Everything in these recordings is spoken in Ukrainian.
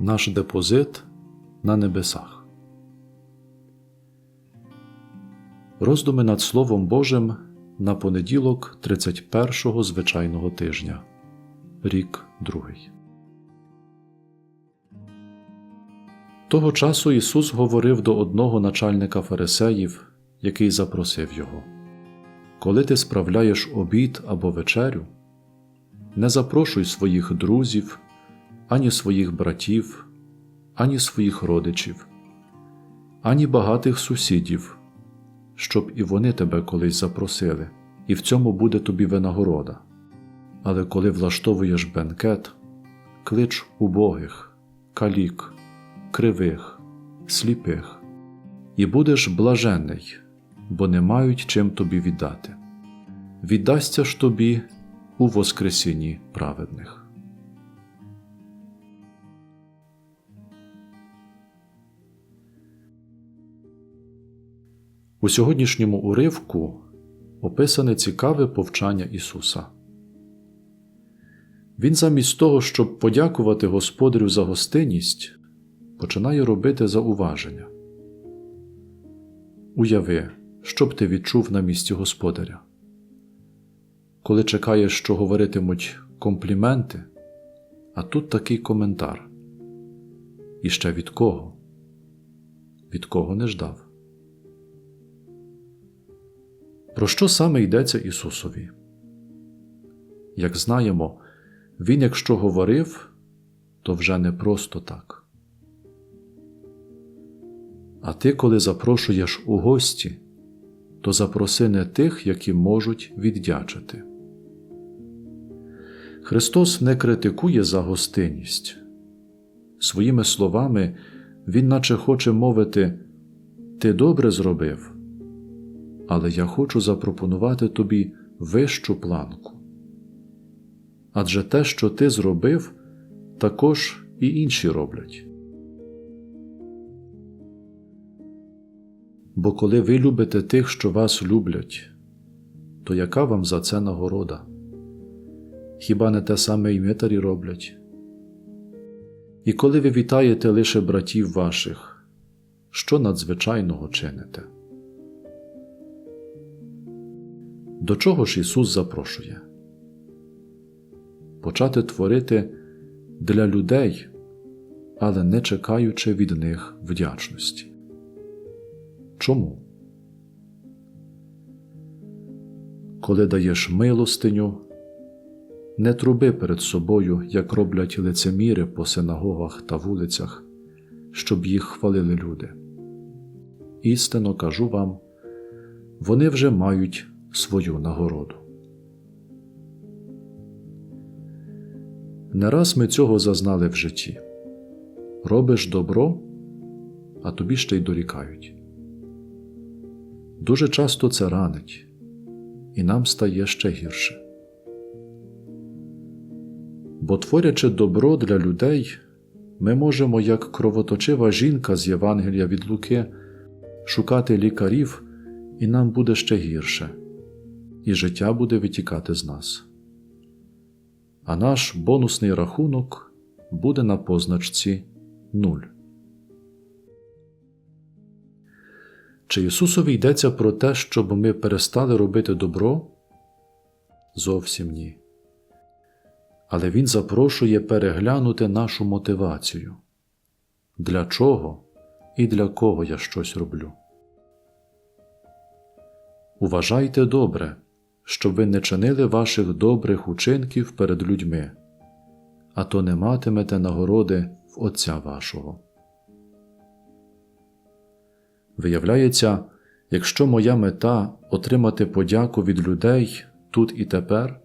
наш депозит на небесах. Роздуми над Словом Божим на понеділок 31-го звичайного тижня, рік другий. Того часу Ісус говорив до одного начальника фарисеїв, який запросив його Коли ти справляєш обід або вечерю, не запрошуй своїх друзів, ані своїх братів, ані своїх родичів, ані багатих сусідів, щоб і вони тебе колись запросили, і в цьому буде тобі винагорода. Але коли влаштовуєш бенкет, клич убогих, калік, кривих, сліпих, і будеш блаженний, бо не мають чим тобі віддати. Віддасться ж тобі у Воскресінні праведних. У сьогоднішньому уривку описане цікаве повчання Ісуса. Він замість того, щоб подякувати Господарю за гостинність, починає робити зауваження. Уяви, що б ти відчув на місці Господаря. Коли чекаєш, що говоритимуть компліменти, а тут такий коментар. І ще від кого? Від кого не ждав. Про що саме йдеться Ісусові? Як знаємо, Він, якщо говорив, то вже не просто так. А ти, коли запрошуєш у гості, то запроси не тих, які можуть віддячити. Христос не критикує за гостинність. Своїми словами, Він наче хоче мовити Ти добре зробив але я хочу запропонувати тобі вищу планку. Адже те, що ти зробив, також і інші роблять. Бо коли ви любите тих, що вас люблять, то яка вам за це нагорода? Хіба не те саме і митарі роблять? І коли ви вітаєте лише братів ваших, що надзвичайного чините? До чого ж Ісус запрошує? Почати творити для людей, але не чекаючи від них вдячності. Чому? Коли даєш милостиню, не труби перед собою, як роблять лицеміри по синагогах та вулицях, щоб їх хвалили люди. Істинно кажу вам, вони вже мають свою нагороду. Не раз ми цього зазнали в житті робиш добро, а тобі ще й дорікають. Дуже часто це ранить, і нам стає ще гірше. Бо, творячи добро для людей, ми можемо, як кровоточива жінка з Євангелія від Луки, шукати лікарів, і нам буде ще гірше і життя буде витікати з нас. А наш бонусний рахунок буде на позначці 0. Чи Ісусові йдеться про те, щоб ми перестали робити добро? Зовсім ні. Але Він запрошує переглянути нашу мотивацію. Для чого і для кого я щось роблю. Уважайте добре, щоб ви не чинили ваших добрих учинків перед людьми, а то не матимете нагороди в Отця вашого. Виявляється, якщо моя мета отримати подяку від людей тут і тепер,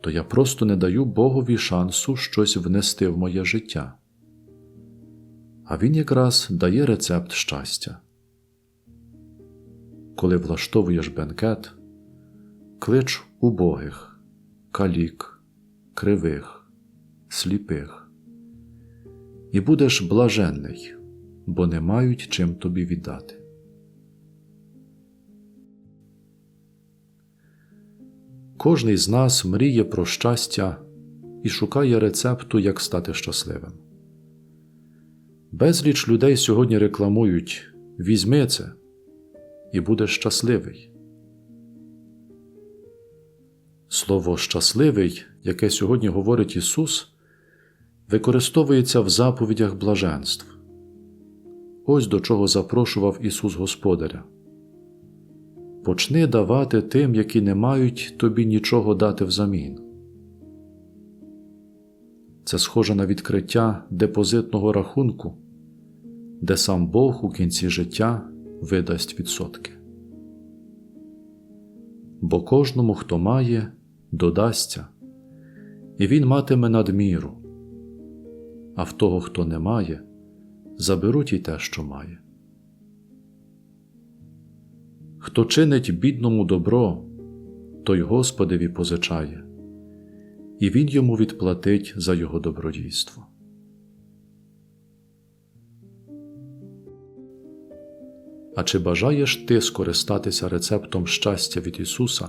то я просто не даю Богові шансу щось внести в моє життя. А Він якраз дає рецепт щастя. Коли влаштовуєш бенкет, клич убогих, калік, кривих, сліпих, і будеш блаженний, бо не мають чим тобі віддати. Кожний з нас мріє про щастя і шукає рецепту, як стати щасливим. Безліч людей сьогодні рекламують візьми це і будеш щасливий. Слово щасливий, яке сьогодні говорить Ісус, використовується в заповідях блаженств. Ось до чого запрошував Ісус Господаря. Почни давати тим, які не мають тобі нічого дати взамін. Це схоже на відкриття депозитного рахунку, де сам Бог у кінці життя видасть відсотки. Бо кожному, хто має, додасться, і він матиме надміру, а в того, хто не має, заберуть і те, що має. Хто чинить бідному добро, той Господеві позичає, і він йому відплатить за його добродійство. А чи бажаєш ти скористатися рецептом щастя від Ісуса